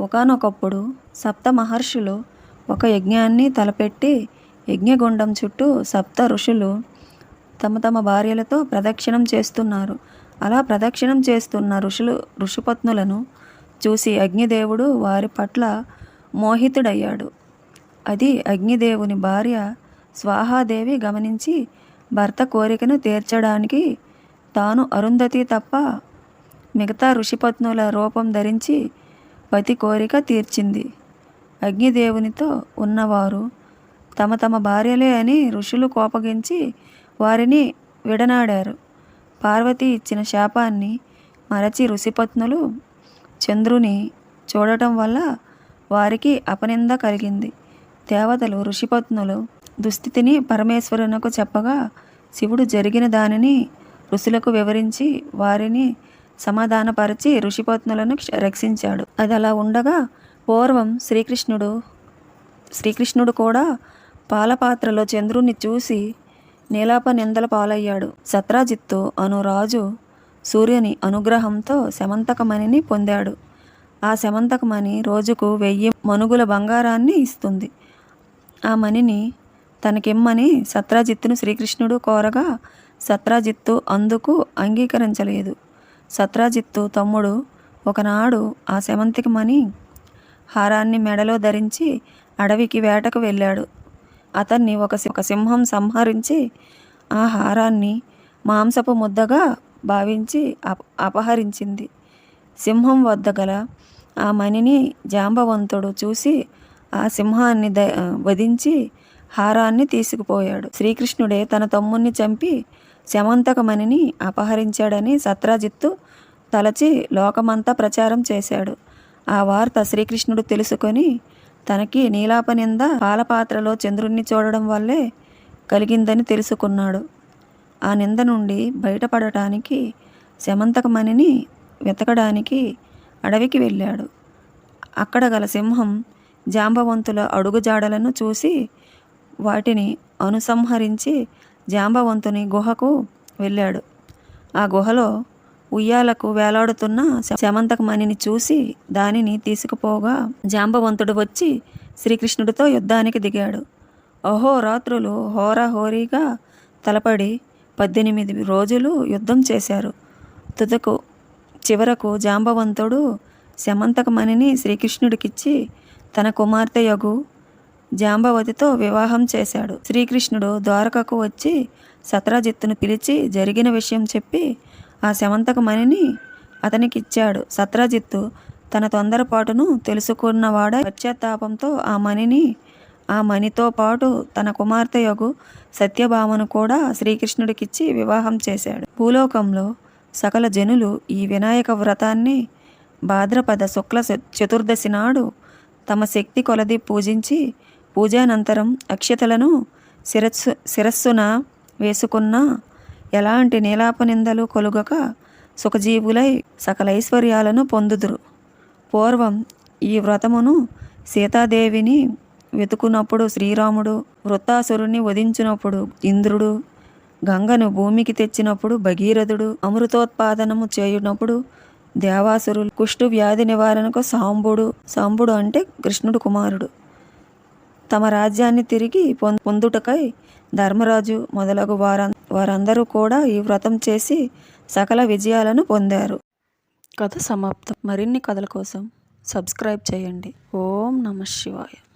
ఒకానొకప్పుడు సప్త మహర్షులు ఒక యజ్ఞాన్ని తలపెట్టి యజ్ఞగుండం చుట్టూ సప్త ఋషులు తమ తమ భార్యలతో ప్రదక్షిణం చేస్తున్నారు. అలా ప్రదక్షిణం చేస్తున్న ఋషులు ఋషిపత్నులను చూసి అగ్నిదేవుడు వారి పట్ల మోహితుడయ్యాడు. అది అగ్నిదేవుని భార్య స్వాహాదేవి గమనించి భర్త కోరికను తీర్చడానికి తాను అరుంధతి తప్ప మిగతా ఋషిపత్నుల రూపం ధరించి పతి కోరిక తీర్చింది. అగ్నిదేవునితో ఉన్నవారు తమ తమ భార్యలే అని ఋషులు కోపగించి వారిని విడనాడారు. పార్వతి ఇచ్చిన శాపాన్ని మరచి ఋషిపత్నులు చంద్రుని చూడటం వల్ల వారికి అపనింద కలిగింది. దేవతలు ఋషిపత్నులు దుస్థితిని పరమేశ్వరునకు చెప్పగా శివుడు జరిగిన దానిని ఋషులకు వివరించి వారిని సమాధానపరిచి ఋషిపత్నులను రక్షించాడు. అది అలా ఉండగా పూర్వం శ్రీకృష్ణుడు శ్రీకృష్ణుడు కూడా పాలపాత్రలో చంద్రుణ్ణి చూసి నీలాప నిందల పాలయ్యాడు. సత్రాజిత్తు అను రాజు సూర్యుని అనుగ్రహంతో శమంతకమణిని పొందాడు. ఆ శమంతకమణి రోజుకు వెయ్యి మనుగుల బంగారాన్ని ఇస్తుంది. ఆ మణిని తనకిమ్మని సత్రాజిత్తును శ్రీకృష్ణుడు కోరగా సత్రాజిత్తు అందుకు అంగీకరించలేదు. సత్రాజిత్తు తమ్ముడు ఒకనాడు ఆ శమంతికమణి హారాన్ని మెడలో ధరించి అడవికి వేటకు వెళ్ళాడు. అతన్ని ఒక సి- ఒక సింహం సంహరించి ఆ హారాన్ని మాంసపు ముద్దగా భావించి అప అపహరించింది. సింహం వద్ద గల ఆ మణిని జాంబవంతుడు చూసి ఆ సింహాన్ని ద వధించి హారాన్ని తీసుకుపోయాడు. శ్రీకృష్ణుడే తన తమ్ముణ్ణి చంపి శమంతకమణిని అపహరించాడని సత్రాజిత్తు తలచి లోకమంతా ప్రచారం చేశాడు. ఆ వార్త శ్రీకృష్ణుడు తెలుసుకొని తనకి నీలాపనింద పాలపాత్రలో చంద్రుణ్ణి చూడడం వల్లే కలిగిందని తెలుసుకున్నాడు. ఆ నింద నుండి బయటపడటానికి శమంతకమణిని వెతకడానికి అడవికి వెళ్ళాడు. అక్కడ గల సింహం జాంబవంతుల అడుగుజాడలను చూసి వాటిని అనుసంహరించి జాంబవంతుని గుహకు వెళ్ళాడు. ఆ గుహలో ఉయ్యాలకు వేలాడుతున్న శమంతకమణిని చూసి దానిని తీసుకుపోగా జాంబవంతుడు వచ్చి శ్రీకృష్ణుడితో యుద్ధానికి దిగాడు. అహోరాత్రులు హోరాహోరీగా తలపడి పద్దెనిమిది రోజులు యుద్ధం చేశారు. తుదకు చివరకు జాంబవంతుడు శమంతకమణిని శ్రీకృష్ణుడికిచ్చి తన కుమార్తె యగు జాంబవతితో వివాహం చేశాడు. శ్రీకృష్ణుడు ద్వారకకు వచ్చి సత్రాజిత్తును పిలిచి జరిగిన విషయం చెప్పి ఆ శమంతకమణిని అతనికిచ్చాడు. సత్రాజిత్తు తన తొందరపాటును తెలుసుకున్నవాడ పశ్చాత్తాపంతో ఆ మణిని ఆ మణితో పాటు తన కుమార్తె యగు సత్యభామను కూడా శ్రీకృష్ణుడికిచ్చి వివాహం చేశాడు. భూలోకంలో సకల జనులు ఈ వినాయక వ్రతాన్ని భాద్రపద శుక్ల చ- చతుర్దశి నాడు తమ శక్తి కొలది పూజించి పూజానంతరం అక్షతలను శిరస్సు శిరస్సున వేసుకున్న ఎలాంటి నీలాపనిందలు కొలుగక సుఖజీవులై సకల ఐశ్వర్యాలను పొందుదురు. పూర్వం ఈ వ్రతమును సీతాదేవిని వెతుకున్నప్పుడు శ్రీరాముడు వృత్తాసురుణ్ణి వధించినప్పుడు ఇంద్రుడు గంగను భూమికి తెచ్చినప్పుడు భగీరథుడు అమృతోత్పాదనము చేయునప్పుడు దేవాసురులు కుష్టు వ్యాధి నివారణకు సాంబుడు సాంబుడు అంటే కృష్ణుడు కుమారుడు. తమ రాజ్యాన్ని తిరిగి పొం- పొందుటకై ధర్మరాజు మొదలగు వార వారందరూ కూడా ఈ వ్రతం చేసి సకల విజయాలను పొందారు. కథ సమాప్తం. మరిన్ని కథల కోసం సబ్స్క్రైబ్ చేయండి. ఓం నమ శివాయ.